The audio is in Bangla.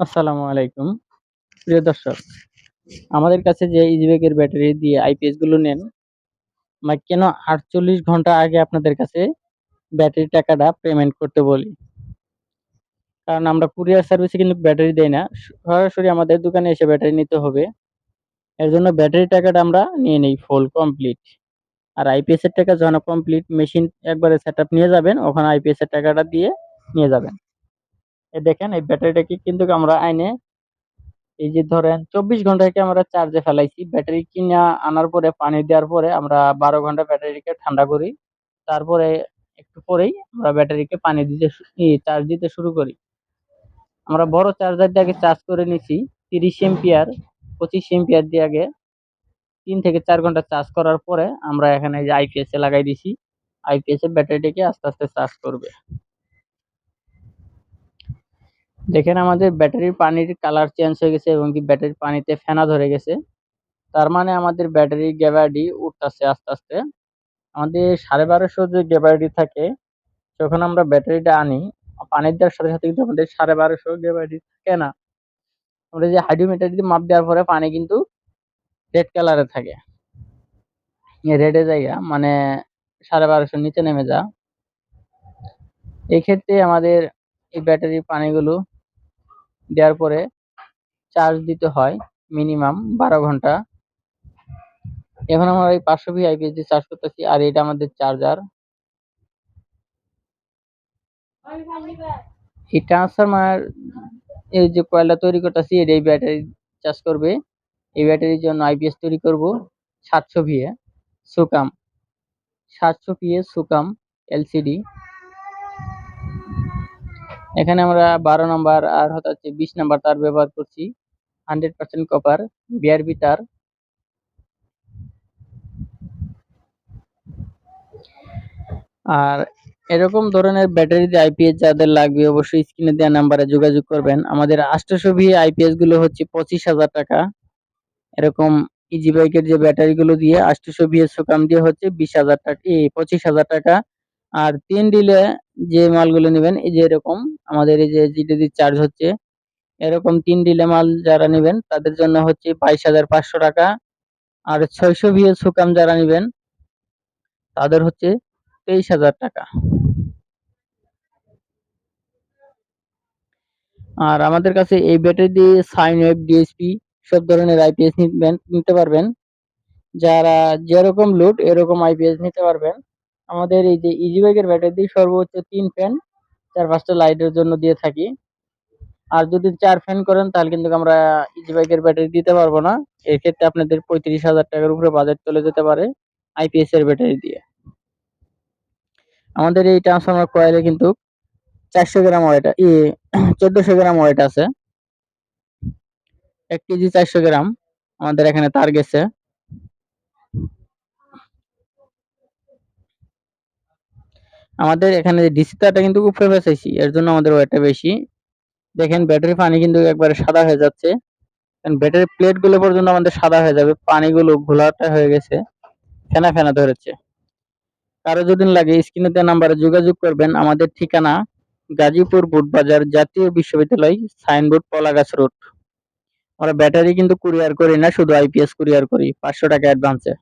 আসসালামু আলাইকুম। প্রিয় দর্শক, আমাদের কাছে যে ইজিবেকের ব্যাটারি দিয়ে আইপিএসগুলো নেন আমরা কেন আটচল্লিশ ঘণ্টা আগে আপনাদের কাছে ব্যাটারি টাকাটা পেমেন্ট করতে বলি? কারণ আমরা কুরিয়ার সার্ভিসে কিন্তু ব্যাটারি দেই না, সরাসরি আমাদের দোকানে এসে ব্যাটারি নিতে হবে। এর জন্য ব্যাটারি টাকাটা আমরা নিয়ে নিই ফুল কমপ্লিট আর আইপিএস এর টাকা যখন কমপ্লিট মেশিন একবারে সেট নিয়ে যাবেন, ওখানে আইপিএস এর টাকাটা দিয়ে নিয়ে যাবেন। দেখেন, এই ব্যাটারিটাকে কিন্তু আমরা আইনে, এই যে ধরেন চব্বিশ ঘন্টাকে আমরা চার্জে ফেলাইছি। ব্যাটারি কিনে আনার পরে, পানি দেওয়ার পরে আমরা বারো ঘণ্টা ব্যাটারিকে ঠান্ডা করি। তারপরে একটু পরেই আমরা ব্যাটারিকে পানি দিতে চার্জ দিতে শুরু করি। আমরা বড় চার্জার দিয়ে আগে চার্জ করে নিছি। তিরিশ এম্পিয়ার, পঁচিশ এম্পিয়ার দিয়ে আগে তিন থেকে চার ঘণ্টা চার্জ করার পরে আমরা এখানে যে আইপিএস লাগাই দিছি। আইপিএস ব্যাটারিটাকে আস্তে আস্তে চার্জ করবে। দেখেন আমাদের ব্যাটারির পানির কালার চেঞ্জ হয়ে গেছে এবং কি ব্যাটারির পানিতে ফেনা ধরে গেছে। তার মানে আমাদের ব্যাটারির গ্যাবারিটি উঠতেছে আস্তে আস্তে। আমাদের সাড়ে বারোশো যে গ্যাবারিটি থাকে, যখন আমরা ব্যাটারিটা আনি পানির দেওয়ার সাথে সাথে কিন্তু আমাদের সাড়ে বারোশো গ্যাবারিটি থাকে না। আমরা যে হাইড্রোমিটার দিয়ে মাপ দেওয়ার পরে পানি কিন্তু রেড কালারে থাকে। রেডে জায়গা মানে সাড়ে বারোশোর নিচে নেমে যা। এক্ষেত্রে আমাদের এই ব্যাটারির পানিগুলো দেওয়ার পরে চার্জ দিতে হয় মিনিমাম বারো ঘণ্টা। এখন আমরা এই পাঁচশো ভি আইপিএস দিয়ে চার্জ করতেছি আর এটা আমাদের চার্জার এই ট্রান্সফরমার এই যে কয়লা তৈরি করতেছি, এটা এই ব্যাটারি চার্জ করবে। এই ব্যাটারির জন্য আইপিএস তৈরি করব সাতশো ভিএ সুকাম। সাতশো ভিএ সুকাম এলসিডি এখানে আমরা বারো নাম্বার আর হচ্ছে বিশ নাম্বার তার ব্যবহার করছি। হান্ড্রেড পার্সেন্ট কপার বিআরবি তার। আর এরকম ধরনের ব্যাটারি দিয়ে আইপিএস যাদের লাগবে অবশ্যই স্ক্রিনে দেওয়া নাম্বারে যোগাযোগ করবেন। আমাদের আষ্টশো ভি আইপিএসগুলো হচ্ছে পঁচিশ হাজার টাকা। এরকম ইজি বাইকের যে ব্যাটারি গুলো দিয়ে আষ্টশো ভি এর সুকাম দিয়ে হচ্ছে বিশ হাজার টাকা পঁচিশ হাজার টাকা। আর তিন ডিলে যে মালগুলো নেবেন, এই যে এরকম, আমাদের এই যে জিটিডি চার্জ হচ্ছে, এরকম তিন ডিলে মাল যারা নেবেন, তাদের জন্য হচ্ছে বাইশ হাজার পাঁচশো টাকা। আর ছয়শো ভিএ সুকাম যারা নেবেন, তাদের হচ্ছে তেইশ হাজার টাকা। আর আমাদের কাছে এই ব্যাটারি দিয়ে সাইন ওয়েব, ডিএসপি সব ধরনের আইপিএস নিতে পারবেন। যারা যেরকম লোড, এরকম আইপিএস নিতে পারবেন। আমাদের এই যে ইজি বাইকের ব্যাটারি সর্বোচ্চ তিন ফ্যান চার পাঁচটা লাইটের জন্য দিয়ে থাকি। আর যদি চার ফ্যান করেন, তাহলে কিন্তু আমরা ইজি বাইকের ব্যাটারি দিতে পারব না। এক্ষেত্রে আপনাদের পঁয়ত্রিশ হাজার টাকার উপরে বাজেট চলে যেতে পারে আইপিএস এর ব্যাটারি দিয়ে। আমাদের এই ট্রান্সফর্মার কয়েলে কিন্তু চারশো গ্রাম ওয়েট ই, চোদ্দশো গ্রাম ওয়েট আছে। এক কেজি চারশো গ্রাম আমাদের এখানে তার গেছে আমাদের এখানে ডিসি তারটা কিন্তু উপরে বেঁচেছি এর জন্য আমাদের ওয়েটটা বেশি। দেখেন ব্যাটারি পানি কিন্তু একবারে সাদা হয়ে যাচ্ছে। ব্যাটারি প্লেটগুলো পর্যন্ত আমাদের সাদা হয়ে যাবে, পানিগুলো ঘোলাটা হয়ে গেছে, ফেনা ফেনা ধরেছে। কারও যদি লাগে স্ক্রিনে দেওয়া নাম্বারে যোগাযোগ করবেন, আমাদের ঠিকানা গাজীপুর বুটবাজার জাতীয় বিশ্ববিদ্যালয়, সাইনবোর্ড পলাগাছ রোড। আমরা ব্যাটারি কিন্তু কুরিয়ার করি না, শুধু আইপিএস কুরিয়ার করি, পাঁচশো টাকা অ্যাডভান্সে